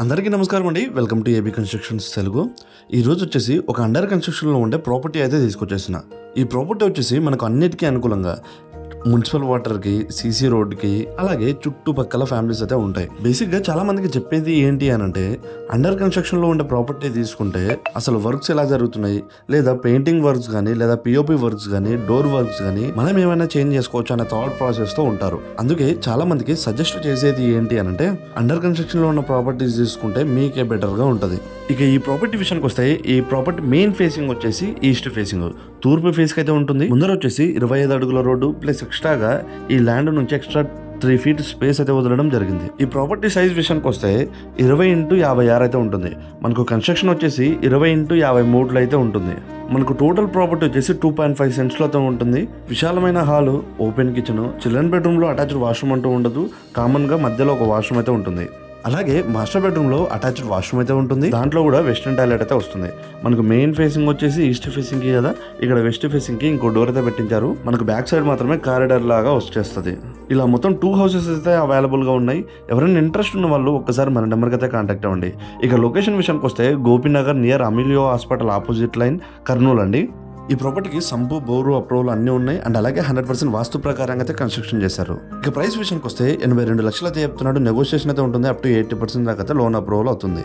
అందరికీ నమస్కారం అండి. Welcome to AB constructions Telugu. ఈ రోజు వచ్చేసి ఒక అండర్ కన్స్ట్రక్షన్లో ఉండే ప్రాపర్టీ అయితే తీసుకొచ్చేసిన ఈ ప్రాపర్టీ వచ్చేసి మనకు అన్నిటికీ అనుకూలంగా మున్సిపల్ వాటర్కి సీసీ రోడ్కి అలాగే చుట్టుపక్కల ఫ్యామిలీస్ అయితే ఉంటాయి. బేసిక్గా చాలా మందికి చెప్పేది ఏంటి అని అంటే అండర్ కన్స్ట్రక్షన్లో ఉండే ప్రాపర్టీ తీసుకుంటే అసలు వర్క్స్ ఎలా జరుగుతున్నాయి? లేదా పెయింటింగ్ వర్క్స్ కానీ లేదా పిఓపి వర్క్స్ కానీ డోర్ వర్క్స్ కానీ మనం ఏమైనా చేంజ్ చేసుకోవచ్చు అనే థాట్ ప్రాసెస్తో ఉంటారు. అందుకే చాలా మందికి సజెస్ట్ చేసేది ఏంటి అని అంటే అండర్ కన్స్ట్రక్షన్లో ఉన్న ప్రాపర్టీస్ తీసుకుంటే మీకే బెటర్గా ఇక ఈ ప్రాపర్టీ విషయానికి వస్తే ఈ ప్రాపర్టీ మెయిన్ ఫేసింగ్ వచ్చేసి ఈస్ట్ ఫేసింగ్ తూర్పు ఫేస్ అయితే ఉంటుంది. ముందర వచ్చేసి ఇరవై ఐదు అడుగుల రోడ్డు ప్లస్ ఎక్స్ట్రాగా ఈ ల్యాండ్ నుంచి ఎక్స్ట్రా త్రీ ఫీట్ స్పేస్ అయితే వదలడం జరిగింది. ఈ ప్రాపర్టీ సైజ్ విషయానికి వస్తే ఇరవై ఇంటూ యాభై ఆరు అయితే ఉంటుంది. మనకు కన్స్ట్రక్షన్ వచ్చేసి ఇరవై ఇంటూ యాభై మూడులో అయితే ఉంటుంది. మనకు టోటల్ ప్రాపర్టీ వచ్చేసి టూ పాయింట్ ఫైవ్ సెంట్స్లో అయితే ఉంటుంది. విశాలమైన హాలు ఓపెన్ కిచెన్ చిల్డ్రన్ బెడ్రూమ్లో అటాచ్డ్ వాష్రూమ్ అంటూ ఉండదు. కామన్గా మధ్యలో ఒక వాష్రూమ్ అయితే ఉంటుంది. అలాగే మాస్టర్ బెడ్రూమ్లో అటాచ్డ్ వాష్రూమ్ అయితే ఉంటుంది. దాంట్లో కూడా వెస్ట్రన్ టాయిలెట్ అయితే వస్తుంది. మనకు మెయిన్ ఫేసింగ్ వచ్చేసి ఈస్ట్ ఫేసింగ్కి కదా ఇక్కడ వెస్ట్ ఫేసింగ్కి ఇంకో డోర్ అయితే పెట్టించారు. మనకు బ్యాక్ సైడ్ మాత్రమే కారిడార్ లాగా వచ్చేస్తుంది. ఇలా మొత్తం టూ హౌసెస్ అయితే అవైలబుల్గా ఉన్నాయి. ఎవరైనా ఇంట్రెస్ట్ ఉన్న వాళ్ళు ఒక్కసారి మన నెంబర్కి అయితే కాంటాక్ట్ అవ్వండి. ఇక లొకేషన్ విషయానికి వస్తే Gopinagar near Ameelio hospital opposite line Kurnool అండి. ఈ ప్రాపర్టీకి సంపు బోరు అప్రూవల్ అన్నీ ఉన్నాయి. అండ్ అలాగే హండ్రెడ్ పర్సెంట్ వాస్తు ప్రకారంగా అయితే కన్స్ట్రక్షన్ చేశారు. ఇక ప్రైస్ విషయానికి వస్తే ఎనభై రెండు లక్షలు అయితే చెప్తున్నాడు. నెగోషియేషన్ అయితే ఉంటుంది. అప్ టు ఎయిటీ పర్సెంట్ దాకా అయితే లోన్ అప్రూవల్ అవుతుంది.